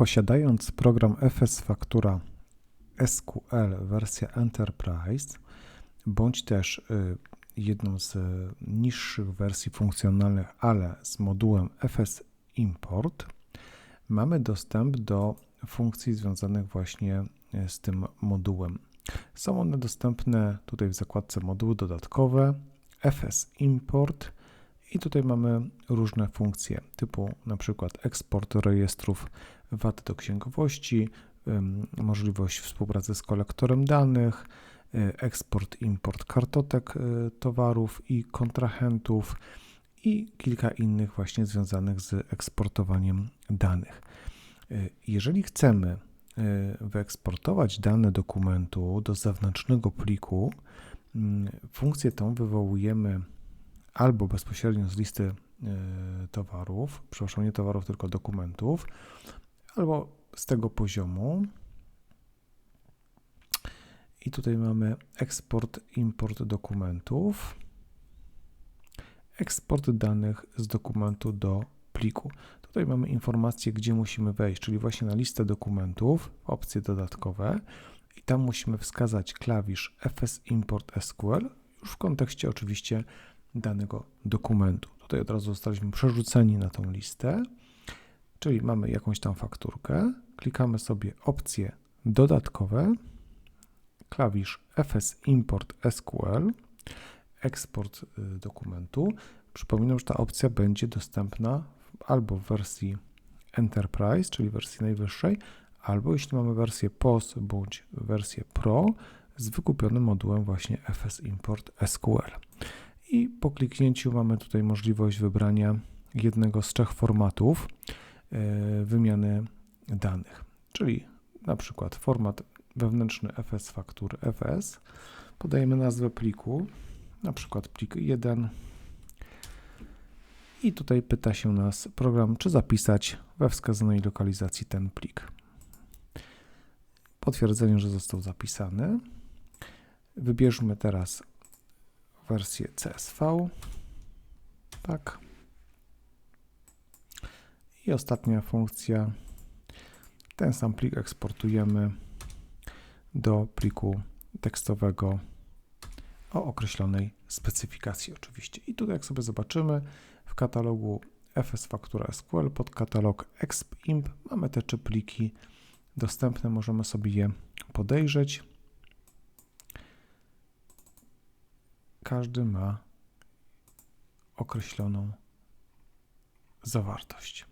Posiadając program FS Faktura SQL wersja Enterprise, bądź też y, jedną z niższych wersji funkcjonalnych, ale z modułem FS Import, mamy dostęp do funkcji związanych właśnie z tym modułem. Są one dostępne tutaj w zakładce moduły dodatkowe, FS Import i tutaj mamy różne funkcje typu na przykład eksport rejestrów VAT do księgowości, możliwość współpracy z kolektorem danych, y, eksport, import kartotek y, towarów i kontrahentów i kilka innych właśnie związanych z eksportowaniem danych. Y, jeżeli chcemy wyeksportować dane dokumentu do zewnętrznego pliku, mm, funkcję tą wywołujemy albo bezpośrednio z listy towarów, przepraszam, nie towarów, tylko dokumentów, albo z tego poziomu. I tutaj mamy eksport, import dokumentów, eksport danych z dokumentu do pliku. Tutaj mamy informację, gdzie musimy wejść, czyli właśnie na listę dokumentów, opcje dodatkowe i tam musimy wskazać klawisz fs import SQL, już w kontekście oczywiście danego dokumentu. Tutaj od razu zostaliśmy przerzuceni na tą listę, czyli mamy jakąś tam fakturkę, klikamy sobie opcje dodatkowe, klawisz fs import SQL, eksport y, dokumentu. Przypominam, że ta opcja będzie dostępna albo w wersji Enterprise, czyli wersji najwyższej, albo jeśli mamy wersję POS bądź wersję Pro z wykupionym modułem właśnie fs import SQL. I po kliknięciu mamy tutaj możliwość wybrania jednego z trzech formatów y, wymiany danych, czyli na przykład format wewnętrzny FS faktur FS. Podajemy nazwę pliku, na przykład plik 1. I tutaj pyta się nas program, czy zapisać we wskazanej lokalizacji ten plik. Potwierdzenie, że został zapisany. Wybierzmy teraz wersję CSV. Tak. I ostatnia funkcja. Ten sam plik eksportujemy do pliku tekstowego o określonej specyfikacji oczywiście. I tutaj jak sobie zobaczymy w katalogu FS Faktura SQL pod katalog ExpImp mamy te trzy pliki dostępne, możemy sobie je podejrzeć. Każdy ma określoną zawartość.